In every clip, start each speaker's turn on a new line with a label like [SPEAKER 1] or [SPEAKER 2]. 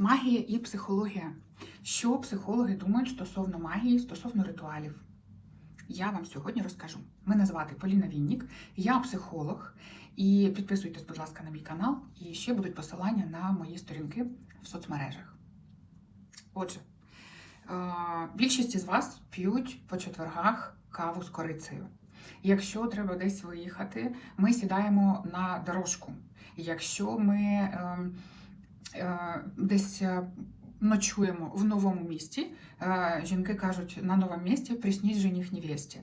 [SPEAKER 1] Магія і психологія. Що психологи думають стосовно магії, стосовно ритуалів? Я вам сьогодні розкажу. Мене звати Поліна Віннік, я психолог. І підписуйтесь, будь ласка, на мій канал, і ще будуть посилання на мої сторінки в соцмережах. Отже, е, більшість із вас п'ють по четвергах каву з корицею. Якщо треба десь виїхати, ми сідаємо на дорожку. Якщо ми е, е, десь е, ночуємо в новому місті, е, жінки кажуть, на новому місці присніть жених невесті.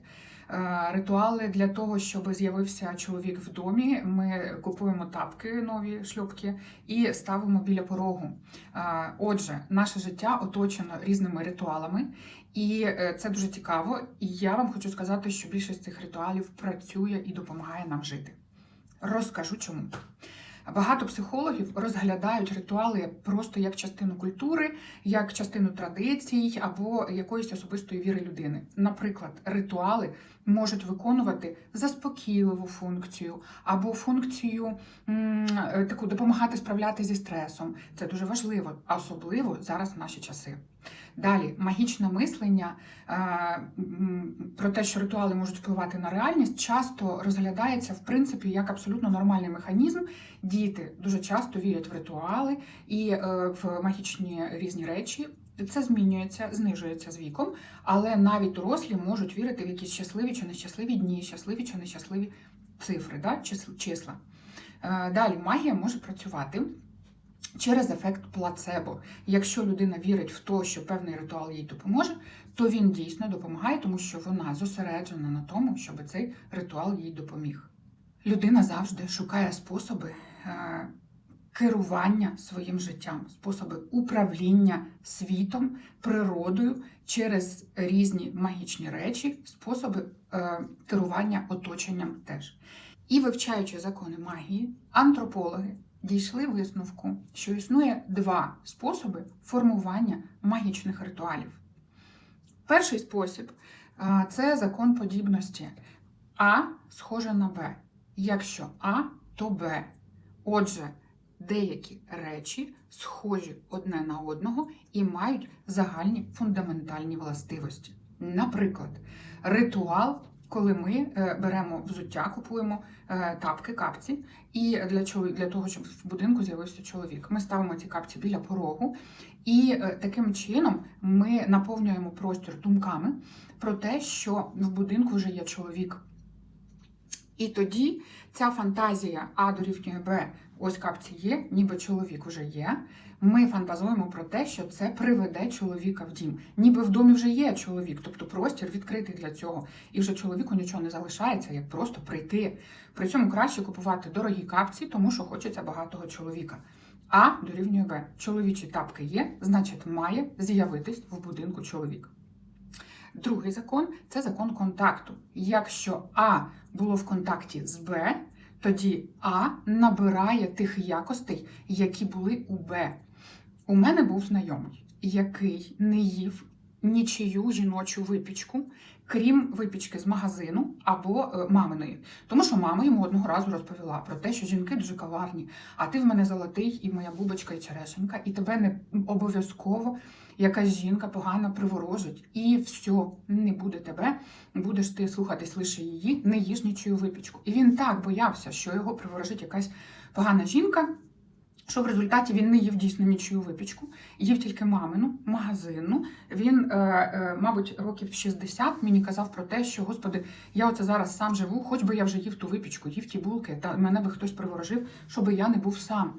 [SPEAKER 1] Е, Ритуали для того, щоб з'явився чоловік в домі. Ми купуємо тапки, нові шльопки і ставимо біля порогу. Е, Отже, наше життя оточено різними ритуалами, і е, це дуже цікаво. І я вам хочу сказати, що більшість цих ритуалів працює і допомагає нам жити. Розкажу чому. Багато психологів розглядають ритуали просто як частину культури, як частину традицій або якоїсь особистої віри людини. Наприклад, ритуали можуть виконувати заспокійливу функцію або функцію таку допомагати справлятися зі стресом. Це дуже важливо, особливо зараз в наші часи. Далі, магічне мислення е, про те, що ритуали можуть впливати на реальність, часто розглядається в принципі як абсолютно нормальний механізм. Діти дуже часто вірять в ритуали і е, в магічні різні речі. Це змінюється, знижується з віком, але навіть дорослі можуть вірити в якісь щасливі чи нещасливі дні, щасливі чи нещасливі цифри, да? числа. Е, Далі магія може працювати через ефект плацебо. Якщо людина вірить в те, що певний ритуал їй допоможе, то він дійсно допомагає, тому що вона зосереджена на тому, щоб цей ритуал їй допоміг. Людина завжди шукає способи е, керування своїм життям, способи управління світом, природою через різні магічні речі, способи е, керування оточенням теж. І вивчаючи закони магії, антропологи дійшли висновку, що існує два способи формування магічних ритуалів. Перший спосіб це закон подібності. А схоже на Б. Якщо А, то Б. Отже, деякі речі схожі одне на одного і мають загальні фундаментальні властивості. Наприклад, ритуал, коли ми е, беремо взуття, купуємо е, тапки, капці, і для, для того, щоб в будинку з'явився чоловік. Ми ставимо ці капці біля порогу, і е, таким чином ми наповнюємо простір думками про те, що в будинку вже є чоловік. І тоді ця фантазія А дорівнює Б, ось капці є, ніби чоловік вже є. Ми фантазуємо про те, що це приведе чоловіка в дім. Ніби в домі вже є чоловік, тобто простір відкритий для цього. І вже чоловіку нічого не залишається, як просто прийти. При цьому краще купувати дорогі капці, тому що хочеться багатого чоловіка. А дорівнює Б. Чоловічі тапки є, значить, має з'явитись в будинку чоловік. Другий закон це закон контакту. Якщо А було в контакті з Б, тоді А набирає тих якостей, які були у Б. У мене був знайомий, який не їв нічию жіночу випічку, крім випічки з магазину або е, маминої. Тому що мама йому одного разу розповіла про те, що жінки дуже каварні, а ти в мене золотий, і моя бубочка і черешенька, і тебе не обов'язково якась жінка погано приворожить, і все, не буде тебе, будеш ти слухатись лише її, не їж нічию випічку. І він так боявся, що його приворожить якась погана жінка. Що в результаті він не їв дійсно нічию випічку, їв тільки мамину, магазинну. Він, е, е, мабуть, років 60 мені казав про те, що Господи, я оце зараз сам живу, хоч би я вже їв ту випічку, їв ті булки, та мене би хтось приворожив, щоби я не був сам.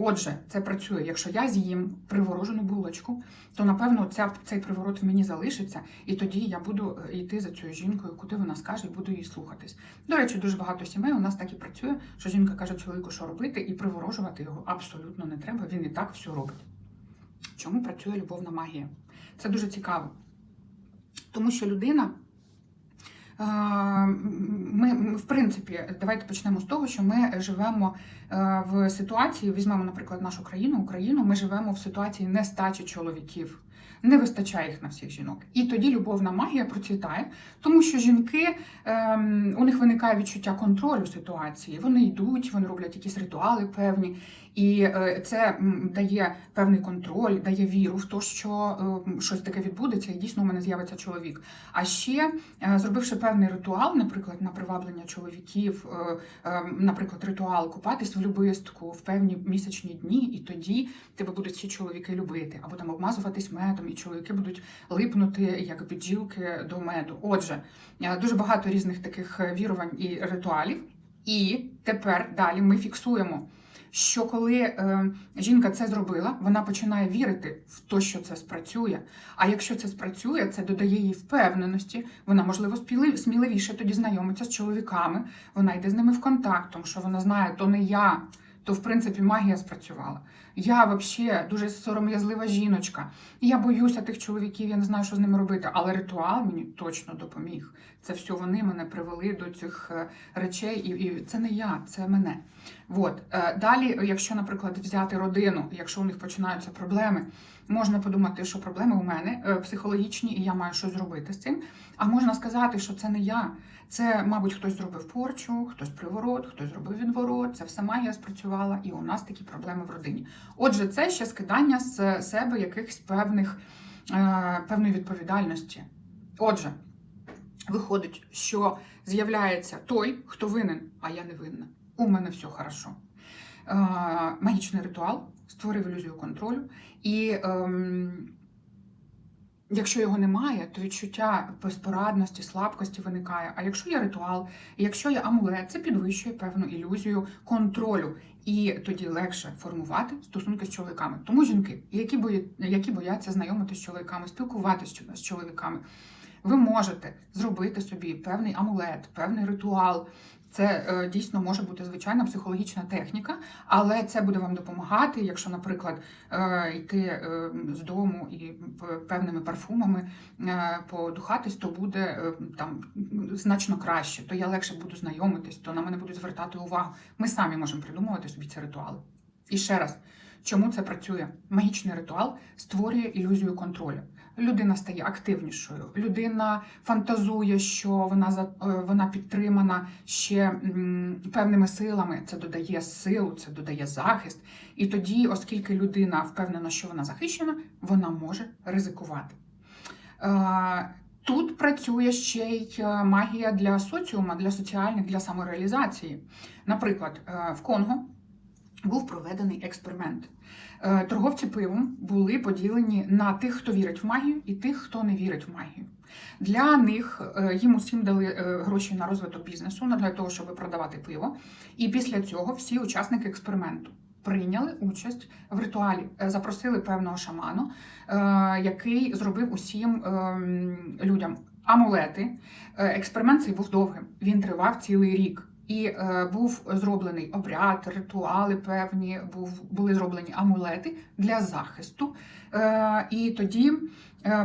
[SPEAKER 1] Отже, це працює. Якщо я з'їм приворожену булочку, то напевно ця, цей приворот в мені залишиться, і тоді я буду е, йти за цією жінкою, куди вона скаже, і буду її слухатись. До речі, дуже багато сімей у нас так і працює, що жінка каже чоловіку, що робити, і приворожувати його абсолютно не треба. Він і так все робить. Чому працює любовна магія? Це дуже цікаво. Тому що людина. Ми, ми, в принципі, давайте почнемо з того, що ми живемо е, в ситуації, візьмемо, наприклад, нашу країну, Україну, ми живемо в ситуації нестачі чоловіків. Не вистачає їх на всіх жінок. І тоді любовна магія процвітає, тому що жінки ем, у них виникає відчуття контролю ситуації. Вони йдуть, вони роблять якісь ритуали певні, і е, це дає певний контроль, дає віру в те, що е, щось таке відбудеться, і дійсно у мене з'явиться чоловік. А ще е, зробивши певний ритуал, наприклад, на приваблення чоловіків, наприклад, ритуал купатись в любистку в певні місячні дні, і тоді тебе будуть всі чоловіки любити, або там обмазуватись медом, і чоловіки будуть липнути як бджілки до меду. Отже, дуже багато різних таких вірувань і ритуалів. І тепер далі ми фіксуємо, що коли е, жінка це зробила, вона починає вірити в те, що це спрацює. А якщо це спрацює, це додає їй впевненості. Вона, можливо, сміливіше тоді знайомиться з чоловіками. Вона йде з ними в контакт, тому що вона знає, то не я, то в принципі магія спрацювала. Я взагалі дуже сором'язлива жіночка. І Я боюся тих чоловіків, я не знаю, що з ними робити. Але ритуал мені точно допоміг. Це все вони мене привели до цих е, речей, і, і це не я, це мене. От. Е, Далі, якщо, наприклад, взяти родину, якщо у них починаються проблеми, можна подумати, що проблеми у мене е, психологічні, і я маю щось зробити з цим. А можна сказати, що це не я. Це, мабуть, хтось зробив порчу, хтось приворот, хтось зробив відворот. Це все магія спрацювала, і у нас такі проблеми в родині. Отже, це ще скидання з себе якихось певних е, певної відповідальності. Отже, виходить, що з'являється той, хто винен, а я не винна. У мене все хорошо. Е, магічний ритуал створив ілюзію контролю, і ем, якщо його немає, то відчуття безпорадності, слабкості виникає. А якщо є ритуал, якщо є амулет, це підвищує певну ілюзію контролю. І тоді легше формувати стосунки з чоловіками. Тому жінки, які бої, які бояться знайомитися з чоловіками, спілкуватися з чоловіками, ви можете зробити собі певний амулет, певний ритуал. Це е, дійсно може бути звичайна психологічна техніка, але це буде вам допомагати, якщо, наприклад, е, йти е, з дому і певними парфумами подухатись, то буде там значно краще. То я легше буду знайомитись, то на мене будуть звертати увагу. Ми самі можемо придумувати собі ці ритуали. І ще раз, чому це працює? Магічний ритуал створює ілюзію контролю. Людина стає активнішою, людина фантазує, що вона за е, вона підтримана ще певними силами. Це додає силу, це додає захист. І тоді, оскільки людина впевнена, що вона захищена, вона може ризикувати. Е, Тут працює ще й е, магія для соціума, для соціальних, для самореалізації. Наприклад, в Конго був проведений експеримент. Е, Торговці пивом були поділені на тих, хто вірить в магію, і тих, хто не вірить в магію. Для них е, їм усім дали е, гроші на розвиток бізнесу, для того, щоб продавати пиво. І після цього всі учасники експерименту прийняли участь в ритуалі, запросили певного шаману, який зробив усім ем, людям амулети. Експеримент цей був довгим. Він тривав цілий рік. І е, був зроблений обряд, ритуали певні, був, були зроблені амулети для захисту. Е, і тоді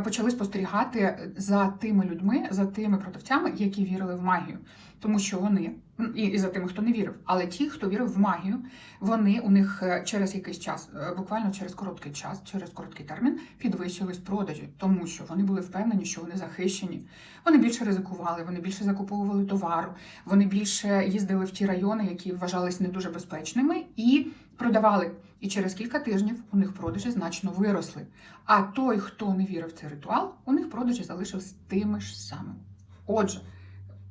[SPEAKER 1] почали спостерігати за тими людьми, за тими продавцями, які вірили в магію. Тому що вони, і, і за тими, хто не вірив, але ті, хто вірив в магію, вони у них е, через якийсь час, е, буквально через короткий час, через короткий термін, підвищились продажі, тому що вони були впевнені, що вони захищені. Вони більше ризикували, вони більше закуповували товару, вони більше їздили в ті райони, які вважались не дуже безпечними, і продавали. І через кілька тижнів у них продажі значно виросли. А той, хто не вірив в цей ритуал, у них продажі залишились тими ж самими. Отже,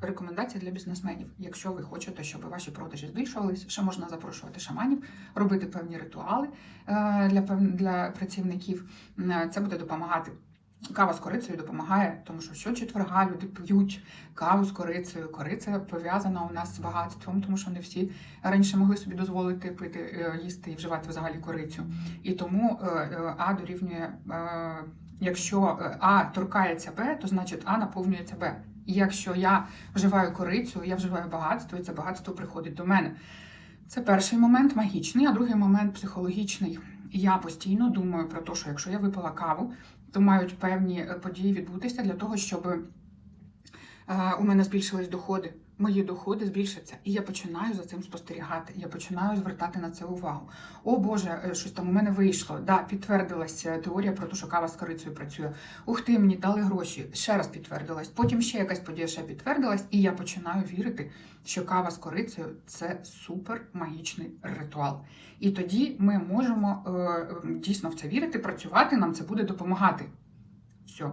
[SPEAKER 1] рекомендація для бізнесменів. Якщо ви хочете, щоб ваші продажі збільшувалися, ще можна запрошувати шаманів, робити певні ритуали е, для для працівників. Е, Це буде допомагати. Кава з корицею допомагає, тому що щочетверга люди п'ють каву з корицею. Кориця пов'язана у нас з багатством, тому що не всі раніше могли собі дозволити пити, е, їсти і вживати взагалі корицю. І тому е, е, А дорівнює, якщо А торкається Б, то значить А наповнюється Б. І якщо я вживаю корицю, я вживаю багатство, і це багатство приходить до мене. Це перший момент магічний, а другий момент психологічний. Я постійно думаю про те, що якщо я випила каву, то мають певні е, події відбутися для того, щоб е, у мене збільшились доходи. Мої доходи збільшаться. І я починаю за цим спостерігати. Я починаю звертати на це увагу. О Боже, е, щось там у мене вийшло. Да, підтвердилася теорія про те, що кава з корицею працює. Ух ти, мені дали гроші. Ще раз підтвердилась. Потім ще якась подія ще підтвердилась, і я починаю вірити, що кава з корицею це супер магічний ритуал. І тоді ми можемо е, дійсно в це вірити, працювати, нам це буде допомагати. Все.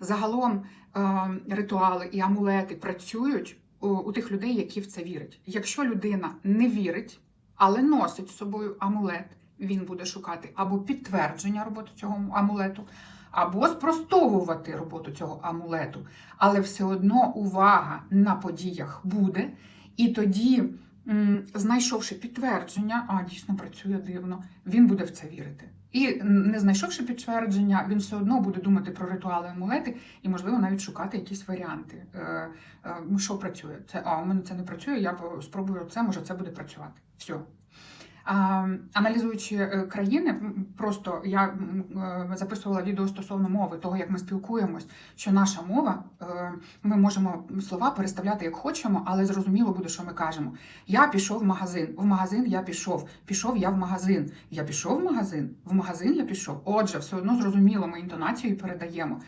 [SPEAKER 1] Загалом е, ритуали і амулети працюють у, у тих людей, які в це вірять. Якщо людина не вірить, але носить з собою амулет, він буде шукати або підтвердження роботи цього амулету, або спростовувати роботу цього амулету. Але все одно увага на подіях буде, і тоді, знайшовши підтвердження, а дійсно працює дивно, він буде в це вірити. І не знайшовши підтвердження, він все одно буде думати про ритуали амулети і, можливо, навіть шукати якісь варіанти. Е, е, що працює? Це а у мене це не працює. Я спробую це, може це буде працювати. Все. Аналізуючи е, країни, просто я е, записувала відео стосовно мови, того як ми спілкуємось, що наша мова, е, ми можемо слова переставляти як хочемо, але зрозуміло буде, що ми кажемо. Я пішов в магазин. В магазин я пішов. Пішов я в магазин. Я пішов в магазин. В магазин я пішов. Отже, все одно зрозуміло, ми інтонацією передаємо.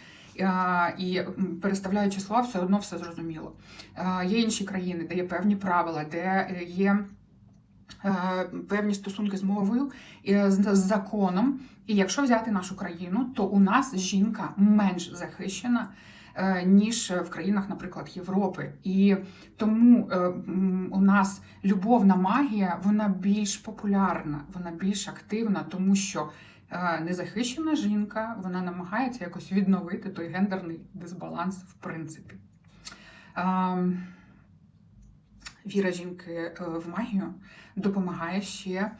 [SPEAKER 1] І переставляючи слова, все одно все зрозуміло. Є інші країни, де є певні правила, де є певні стосунки з мовою, е, з законом. І якщо взяти нашу країну, то у нас жінка менш захищена. е, Ніж в країнах, наприклад, Європи, і тому е, у нас любовна магія вона більш популярна, вона більш активна, тому що е, незахищена жінка вона намагається якось відновити той гендерний дисбаланс, в принципі. Віра жінки е, в магію допомагає ще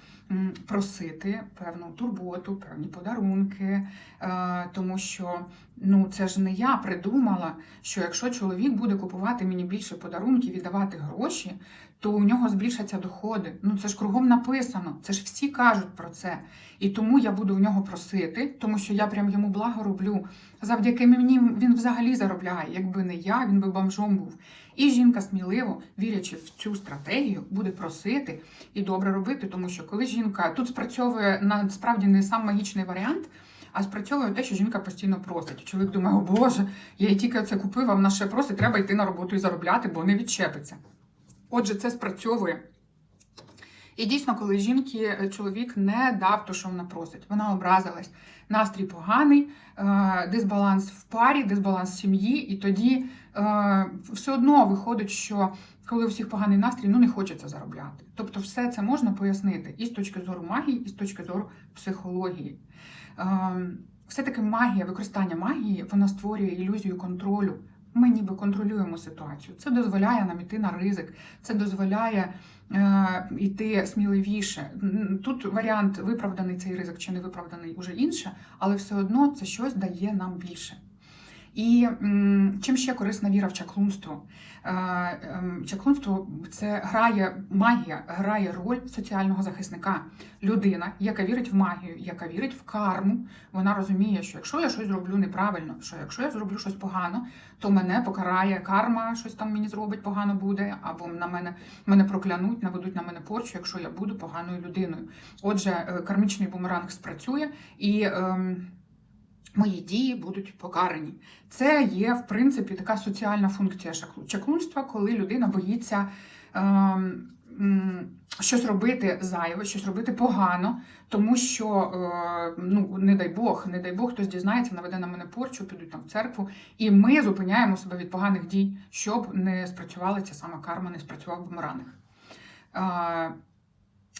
[SPEAKER 1] просити певну турботу, певні подарунки, е, тому що ну це ж не я придумала, що якщо чоловік буде купувати мені більше подарунків і давати гроші, то у нього збільшаться доходи. Ну це ж кругом написано, це ж всі кажуть про це. І тому я буду в нього просити, тому що я прям йому благо роблю. Завдяки мені він взагалі заробляє. Якби не я, він би бомжом був. І жінка сміливо, вірячи в цю стратегію, буде просити і добре робити, тому що коли жінка тут спрацьовує насправді не сам магічний варіант, а спрацьовує те, що жінка постійно просить. Чоловік думає, о Боже, я їй тільки це купив, а вона ще просить, треба йти на роботу і заробляти, бо не відчепиться. Отже, це спрацьовує. І дійсно, коли жінки е, чоловік не дав то, що вона просить, вона образилась. Настрій поганий, е, дисбаланс в парі, дисбаланс в сім'ї, і тоді е, все одно виходить, що коли у всіх поганий настрій, ну не хочеться заробляти. Тобто, все це можна пояснити і з точки зору магії, і з точки зору психології. Е, Все-таки магія, використання магії, вона створює ілюзію контролю. Ми ніби контролюємо ситуацію. Це дозволяє нам іти на ризик, це дозволяє е, йти сміливіше. Тут варіант виправданий цей ризик чи не виправданий уже інше, але все одно це щось дає нам більше. І чим ще корисна віра в чаклунство? Е, ем, Чаклунство це грає магія, грає роль соціального захисника. Людина, яка вірить в магію, яка вірить в карму, вона розуміє, що якщо я щось зроблю неправильно, що якщо я зроблю щось погано, то мене покарає карма, щось там мені зробить погано буде, або на мене мене проклянуть, наведуть на мене порчу, якщо я буду поганою людиною. Отже, е, кармічний бумеранг спрацює і. ем, Мої дії будуть покарані. Це є, в принципі, така соціальна функція чаклунства, коли людина боїться ем, щось робити зайве, щось робити погано, тому що, е, ну, не дай Бог, не дай Бог, хтось дізнається, наведе на мене порчу, підуть там в церкву, і ми зупиняємо себе від поганих дій, щоб не спрацювала ця сама карма, не спрацював бумеранг. Е,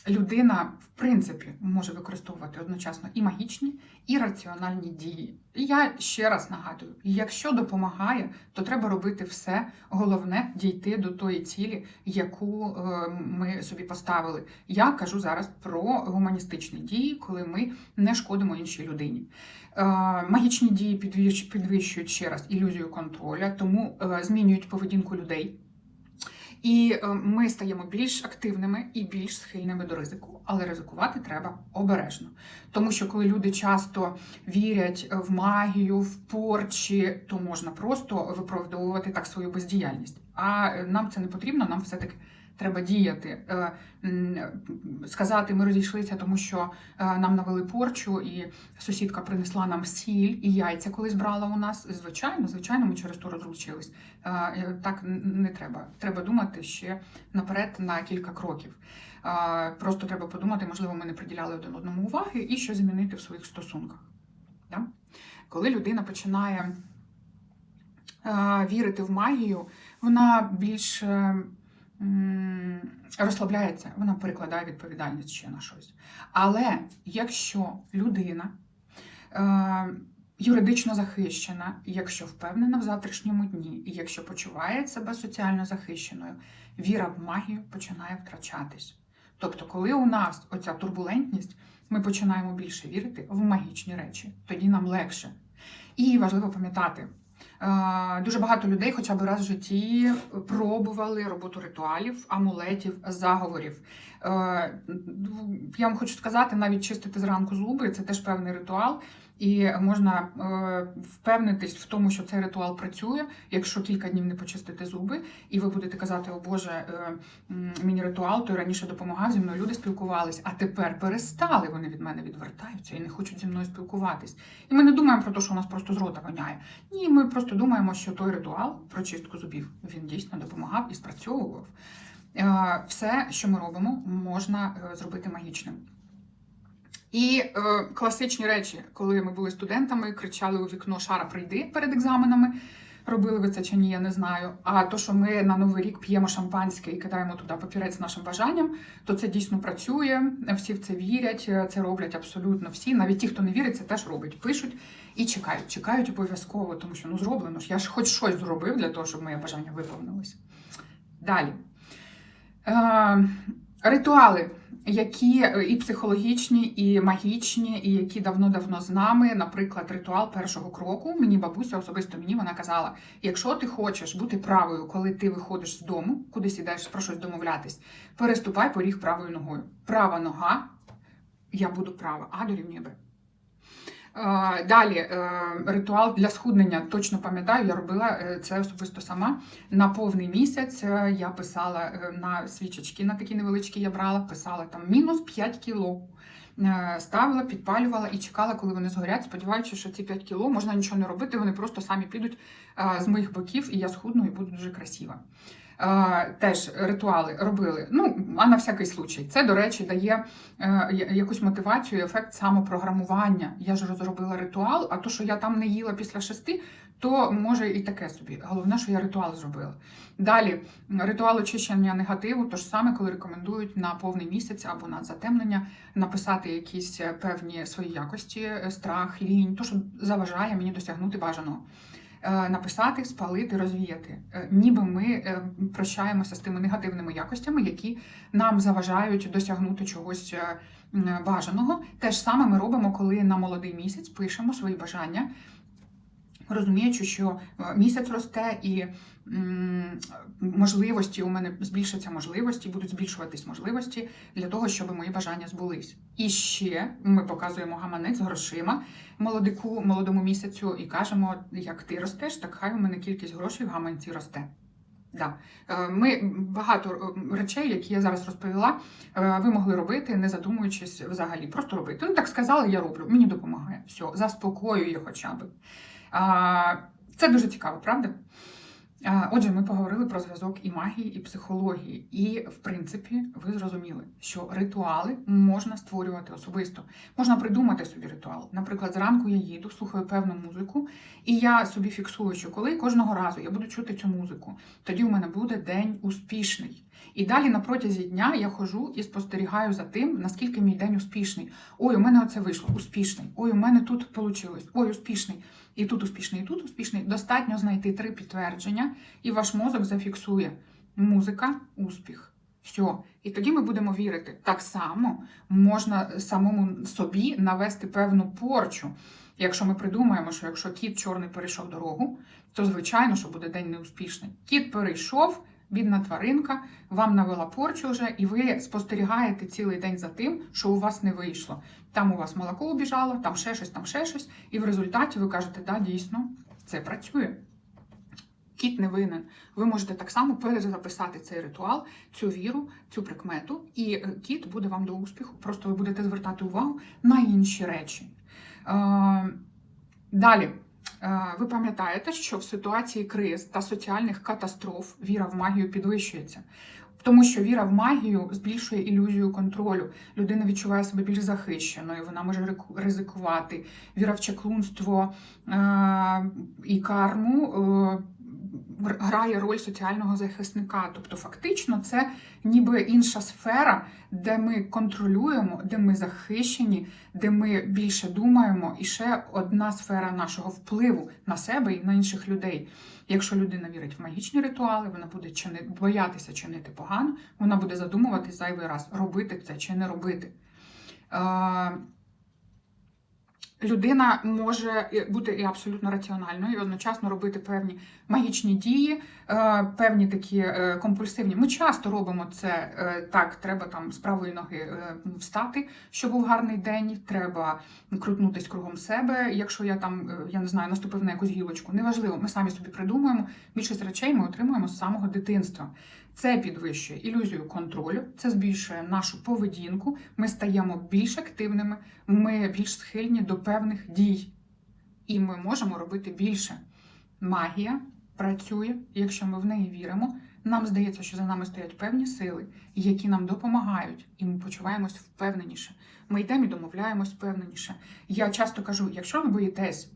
[SPEAKER 1] людина, в принципі, може використовувати одночасно і магічні, і раціональні дії. І я ще раз нагадую: якщо допомагає, то треба робити все. Головне дійти до тої цілі, яку е, ми собі поставили. Я кажу зараз про гуманістичні дії, коли ми не шкодимо іншій людині. Е, Магічні дії підвищ- підвищують ще раз ілюзію контроля, тому е, змінюють поведінку людей. І е, ми стаємо більш активними і більш схильними до ризику, але ризикувати треба обережно. Тому що коли люди часто вірять в магію, в порчі, то можна просто виправдовувати так свою бездіяльність. А е, нам це не потрібно, нам все-таки треба діяти. Е, Сказати, ми розійшлися, тому що е, нам навели порчу, і сусідка принесла нам сіль і яйця колись брала у нас. Звичайно, звичайно, ми через то розлучились. Е, Так не треба. Треба думати ще наперед на кілька кроків. Просто треба подумати, можливо, ми не приділяли один одному уваги і що змінити в своїх стосунках. Коли людина починає вірити в магію, вона більш розслабляється, вона перекладає відповідальність ще на щось. Але якщо людина е, юридично захищена, якщо впевнена в завтрашньому дні, і якщо почуває себе соціально захищеною, віра в магію починає втрачатись. Тобто, коли у нас оця турбулентність, ми починаємо більше вірити в магічні речі, тоді нам легше. І важливо пам'ятати, дуже багато людей хоча б раз в житті пробували роботу ритуалів, амулетів, заговорів. Е, Я вам хочу сказати, навіть чистити зранку зуби це теж певний ритуал. І можна е, впевнитись в тому, що цей ритуал працює, якщо кілька днів не почистити зуби, і ви будете казати, о Боже, е, мені ритуал, той раніше допомагав зі мною, люди спілкувались, а тепер перестали, вони від мене відвертаються і не хочуть зі мною спілкуватись. І ми не думаємо про те, що у нас просто з рота воняє. Ні, ми просто думаємо, що той ритуал про чистку зубів він дійсно допомагав і спрацьовував. Е, Все, що ми робимо, можна зробити магічним. І е, класичні речі, коли ми були студентами, кричали у вікно Шара, прийди перед екзаменами. Робили ви це чи ні, я не знаю. А то, що ми на новий рік п'ємо шампанське і кидаємо туди папірець з нашим бажанням, то це дійсно працює. Всі в це вірять, це роблять абсолютно всі. Навіть ті, хто не вірить, це теж робить. Пишуть і чекають. Чекають обов'язково, тому що ну зроблено ж. Я ж хоч щось зробив для того, щоб моє бажання виповнилось. Далі. Е, ритуали які е, і психологічні, і магічні, і які давно-давно з нами, наприклад, ритуал першого кроку. Мені бабуся особисто мені вона казала: якщо ти хочеш бути правою, коли ти виходиш з дому, кудись ідеш про щось домовлятись, переступай поріг правою ногою. Права нога, я буду права, а дорівнює Б. Е, Далі е, ритуал для схуднення. Точно пам'ятаю, я робила е, це особисто сама. На повний місяць я писала на свічечки, на такі невеличкі я брала, писала там мінус 5 кіло. Ставила, підпалювала і чекала, коли вони згорять, сподіваючись, що ці 5 кіло можна нічого не робити, вони просто самі підуть з моїх боків, і я схудну і буду дуже красива. Е, Теж ритуали робили. Ну, а на всякий случай. Це, до речі, дає е, якусь мотивацію, ефект самопрограмування. Я ж розробила ритуал, а то, що я там не їла після шести, то може і таке собі. Головне, що я ритуал зробила. Далі ритуал очищення негативу, то ж саме, коли рекомендують на повний місяць або на затемнення написати якісь певні свої якості, е, страх, лінь, то що заважає мені досягнути бажаного. Е, Написати, спалити, розвіяти, Е, ніби ми е, прощаємося з тими негативними якостями, які нам заважають досягнути чогось бажаного. Те ж саме ми робимо, коли на молодий місяць пишемо свої бажання, розуміючи, що е, місяць росте і можливості у мене збільшаться можливості, будуть збільшуватись можливості для того, щоб мої бажання збулись. І ще ми показуємо гаманець грошима молодику, молодому місяцю, і кажемо, як ти ростеш, так хай у мене кількість грошей в гаманці росте. Да. Е, Ми багато е, речей, які я зараз розповіла, ви могли робити, не задумуючись взагалі. Просто робити. Ну так сказали, я роблю. Мені допомагає. Все, заспокоює хоча б. Це дуже цікаво, правда? Отже, ми поговорили про зв'язок і магії, і психології. І, в принципі, ви зрозуміли, що ритуали можна створювати особисто. Можна придумати собі ритуал. Наприклад, зранку я їду, слухаю певну музику, і я собі фіксую, що коли кожного разу я буду чути цю музику, тоді у мене буде день успішний. І далі на протязі дня я хожу і спостерігаю за тим, наскільки мій день успішний. Ой, у мене оце вийшло, успішний. Ой, у мене тут вийшло. Ой, успішний. І тут успішний, і тут успішний. Достатньо знайти три підтвердження, і ваш мозок зафіксує музика, успіх. Все. І тоді ми будемо вірити. Так само можна самому собі навести певну порчу. Якщо ми придумаємо, що якщо кіт чорний перейшов дорогу, то звичайно, що буде день неуспішний. Кіт перейшов, бідна тваринка, вам навела порчу вже, і ви спостерігаєте цілий день за тим, що у вас не вийшло. Там у вас молоко убіжало, там ще щось, там ще щось, і в результаті ви кажете, да, дійсно, це працює. Кіт не винен. Ви можете так само перезаписати цей ритуал, цю віру, цю прикмету, і е, кіт буде вам до успіху. Просто ви будете звертати увагу на інші речі. Е, Далі. Е, Ви пам'ятаєте, що в ситуації криз та соціальних катастроф віра в магію підвищується. Тому що віра в магію збільшує ілюзію контролю. Людина відчуває себе більш захищеною, вона може ризикувати. Віра в чаклунство е- і карму е- грає роль соціального захисника. Тобто, фактично, це ніби інша сфера, де ми контролюємо, де ми захищені, де ми більше думаємо, і ще одна сфера нашого впливу на себе і на інших людей. Якщо людина вірить в магічні ритуали, вона буде чини, боятися чинити погано, вона буде задумуватись зайвий раз, робити це чи не робити. Людина може бути і абсолютно раціональною, і одночасно робити певні магічні дії, е, певні такі е, компульсивні. Ми часто робимо це е, так. Треба там з правої ноги встати, щоб був гарний день. Треба крутнутись кругом себе. Якщо я там я не знаю, наступив на якусь гілочку, неважливо. Ми самі собі придумуємо. Більшість речей ми отримуємо з самого дитинства. Це підвищує ілюзію контролю, це збільшує нашу поведінку. Ми стаємо більш активними, ми більш схильні до певних дій, і ми можемо робити більше. Магія працює, якщо ми в неї віримо. Нам здається, що за нами стоять певні сили, які нам допомагають, і ми почуваємось впевненіше. Ми йдемо і домовляємось впевненіше. Я часто кажу: якщо ви боїтесь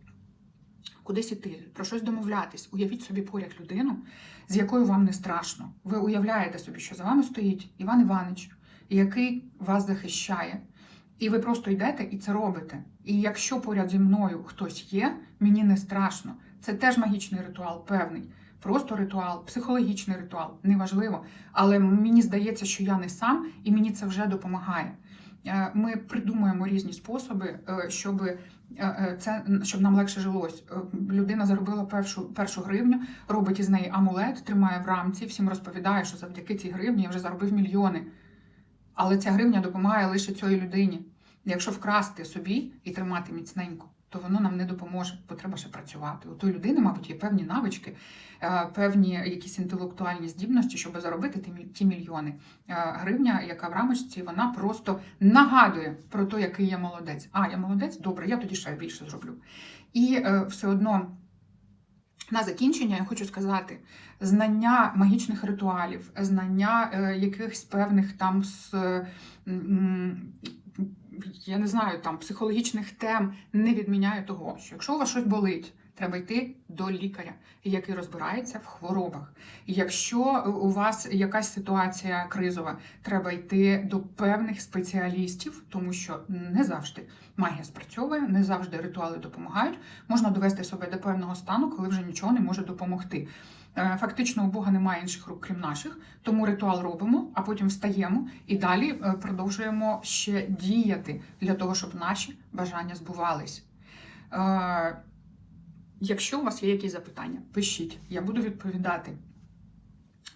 [SPEAKER 1] кудись іти, про щось домовлятись, уявіть собі поряд людину, з якою вам не страшно. Ви уявляєте собі, що за вами стоїть Іван Іванович, який вас захищає. І ви просто йдете і це робите. І якщо поряд зі мною хтось є, мені не страшно. Це теж магічний ритуал, певний. Просто ритуал, психологічний ритуал, неважливо. Але мені здається, що я не сам, і мені це вже допомагає. Е, Ми придумуємо різні способи, е, щоб е, це щоб нам легше жилось. Е, Людина заробила першу першу гривню, робить із неї амулет, тримає в рамці, всім розповідає, що завдяки цій гривні я вже заробив мільйони. Але ця гривня допомагає лише цій людині. Якщо вкрасти собі і тримати міцненько, то воно нам не допоможе, бо треба ще працювати. У тої людини, мабуть, є певні навички, е, певні якісь інтелектуальні здібності, щоб заробити ті мільйони. Е, Гривня, яка в рамочці, вона просто нагадує про те, який я молодець. А, я молодець, добре, я тоді ще більше зроблю. І е, все одно. На закінчення я хочу сказати: знання магічних ритуалів, знання якихось певних там з, я не знаю, там психологічних тем не відміняє того, що якщо у вас щось болить, треба йти до лікаря, який розбирається в хворобах. Якщо у вас якась ситуація кризова, треба йти до певних спеціалістів, тому що не завжди магія спрацьовує, не завжди ритуали допомагають. Можна довести себе до певного стану, коли вже нічого не може допомогти. Е, Фактично, у Бога немає інших рук, крім наших, тому ритуал робимо, а потім встаємо і далі е, продовжуємо ще діяти для того, щоб наші бажання збувались. Е, Якщо у вас є якісь запитання, пишіть, я буду відповідати.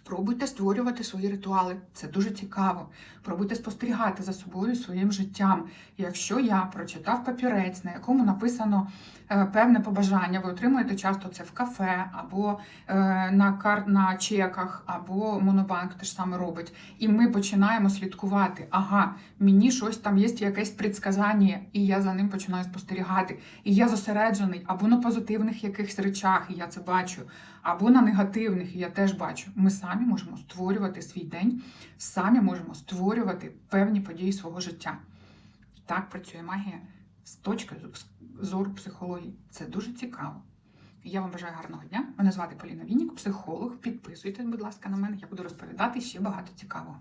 [SPEAKER 1] Пробуйте створювати свої ритуали, це дуже цікаво. Пробуйте спостерігати за собою своїм життям. Якщо я прочитав папірець, на якому написано е, певне побажання, ви отримуєте часто це в кафе, або е, на кар... на чеках, або Монобанк теж саме робить. І ми починаємо слідкувати. Ага, мені щось там є якесь предсказання, і я за ним починаю спостерігати. І я зосереджений або на позитивних якихось речах, і я це бачу, або на негативних, і я теж бачу. Ми самі можемо створювати свій день, самі можемо створювати певні події свого життя. Так працює магія з точки зору психології. Це дуже цікаво. Я вам бажаю гарного дня. Мене звати Поліна Вінік, психолог. Підписуйтесь, будь ласка, на мене. Я буду розповідати ще багато цікавого.